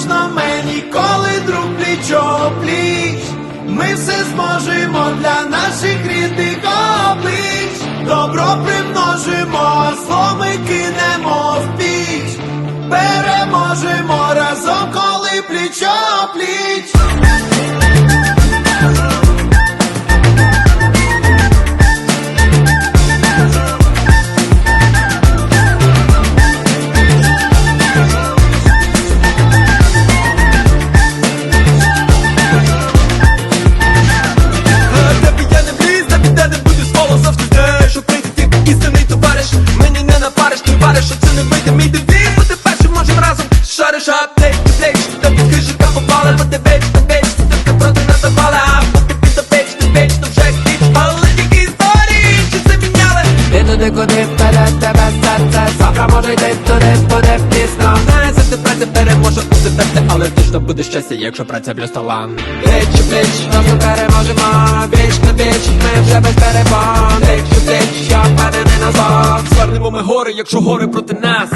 можна мені, коли друг плічо пліч. Ми все зможемо для наших рідних облич. Добро примножимо, а зло ми кинемо в піч. Переможемо разом, коли плічо куди вперед тебе серце Завтра може йти туди, буде пізно Знає, завжди праця переможе у тебе Але точно буде щастя, якщо праця плюс талант Пліч у пліч, разом переможемо Віч на віч, ми вже без перебон Пліч у пліч, я впевнений назад Звернемо ми гори, якщо гори проти нас